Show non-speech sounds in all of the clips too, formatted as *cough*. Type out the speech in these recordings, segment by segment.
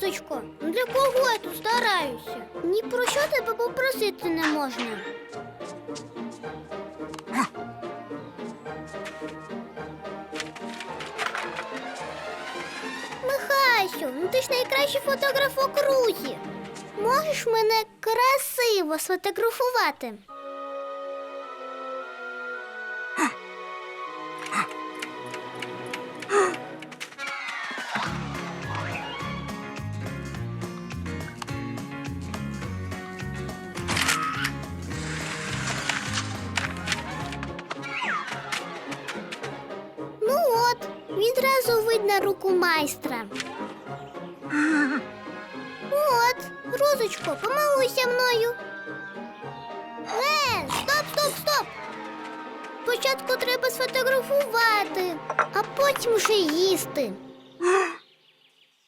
Розочко, ну для кого я тут стараюся? Ні про що тебе попросити не можна. Михасю, ну ти ж найкращий фотограф окрузі. Можеш мене красиво сфотографувати? Руку майстра. От, Розочко, помилуйся мною. Е, стоп, стоп, стоп. Спочатку треба сфотографувати, а потім вже їсти.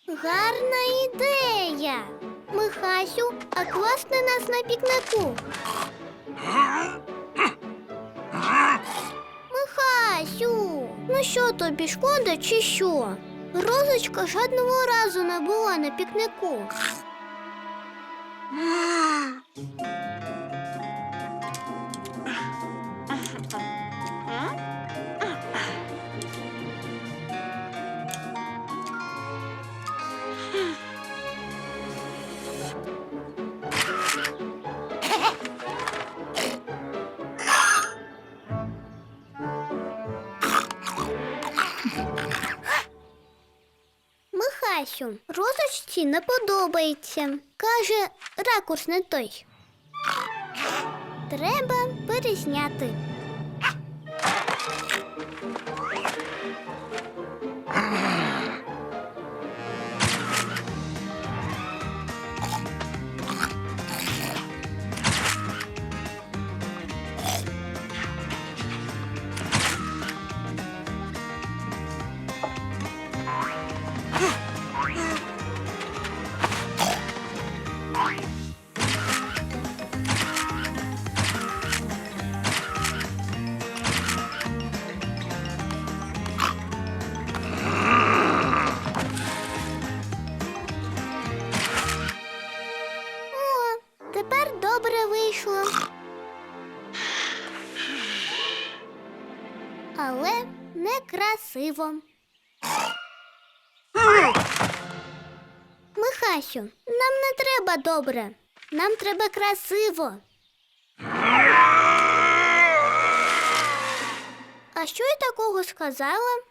Гарна ідея. Михасю, а класти нас на пікнику. Михасю, ну що тобі шкода чи що? Розочка жодного разу не була на пікнику. *gasps* Михасю, розочці не подобається. Каже, ракурс не той. Треба перезняти. Добре вийшло. Але некрасиво. Михасю, нам не треба добре. Нам треба красиво. А що я такого сказала?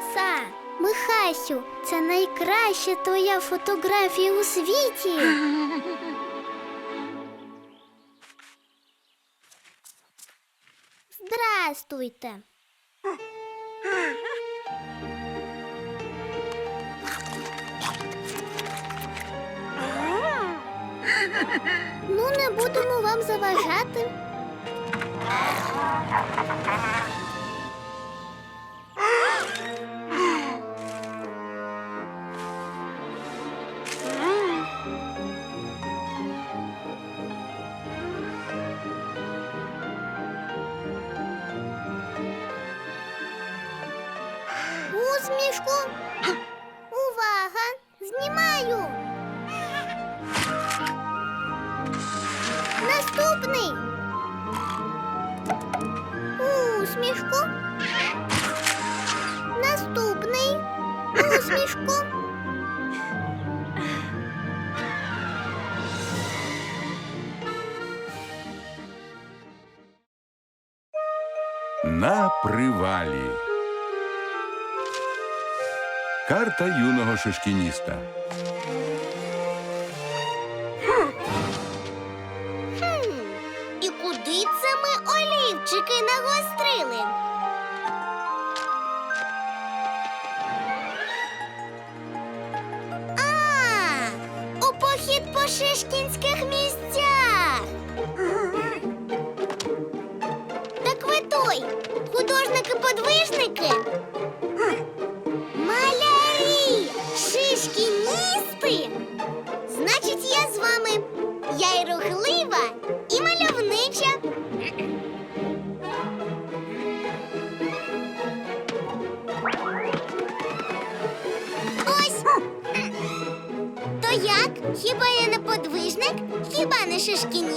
Краса! Михасю, це найкраща твоя фотографія у світі. Здрастуйте. Ну, не будемо вам заважати. усмішку. Наступний усмішку. На привалі. Карта юного шишкініста. Звідси ми олівчики нагострили. А, у похід по шишкінських місцях. Так ви той, художники-подвижники. Szyszkin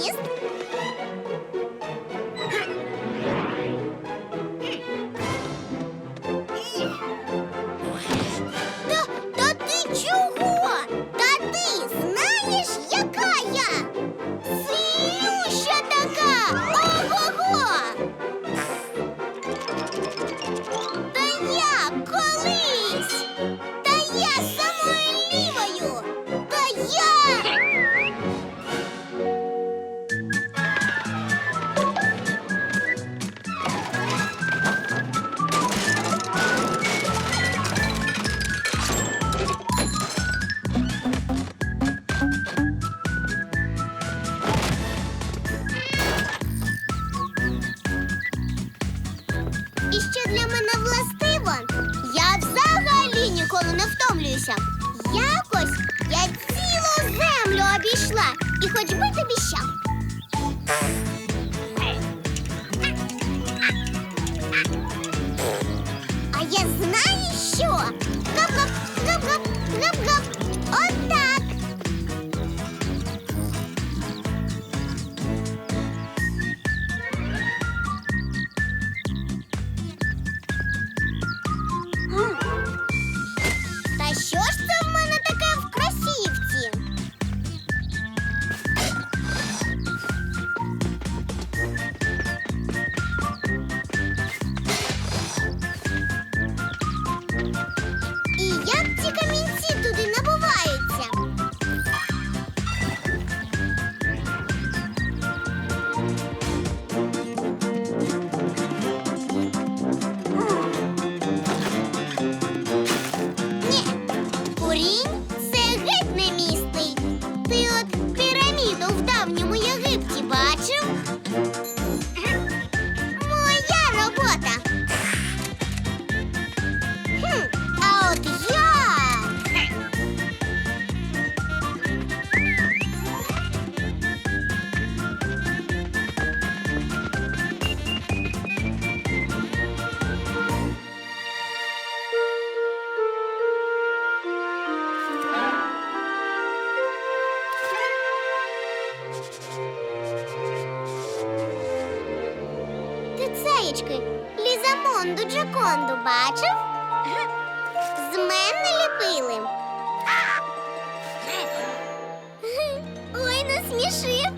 розсмішив.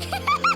*laughs*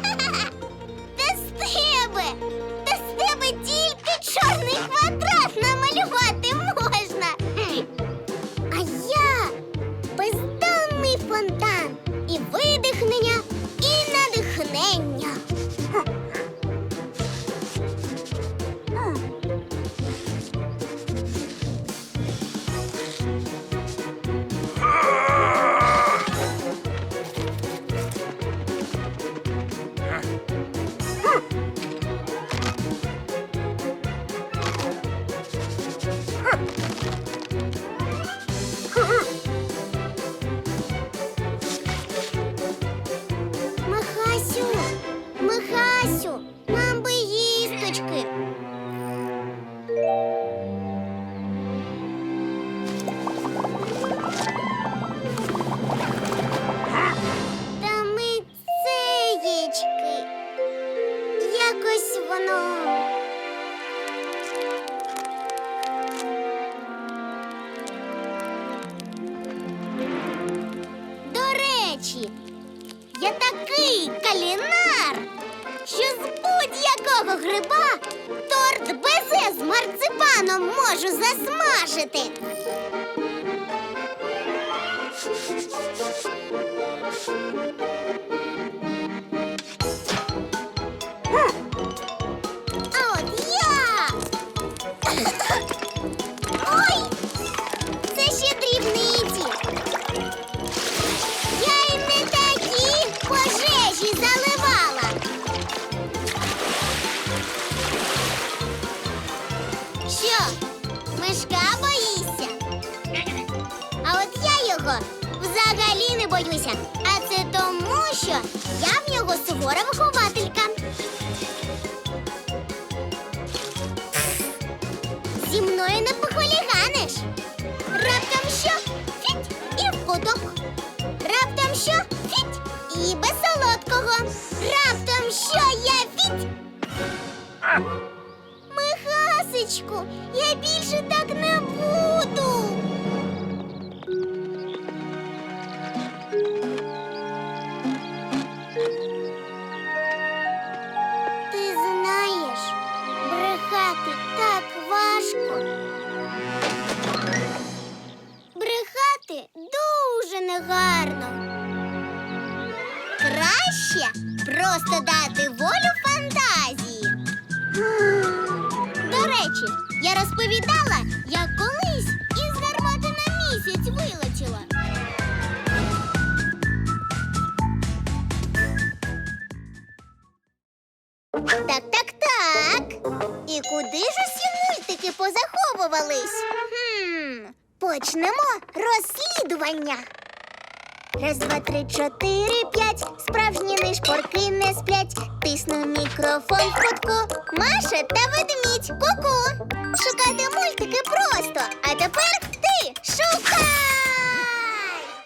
гриба, торт безе з марципаном можу засмажити. Agora eu vou Так, так, так. І куди ж усі мультики позаховувались? Хм, почнемо розслідування. Раз, два, три, чотири, п'ять. Справжні нишпорки не сплять. Тисну мікрофон в кутку. Маша та ведмідь. Ку-ку. Шукати мультики просто. А тепер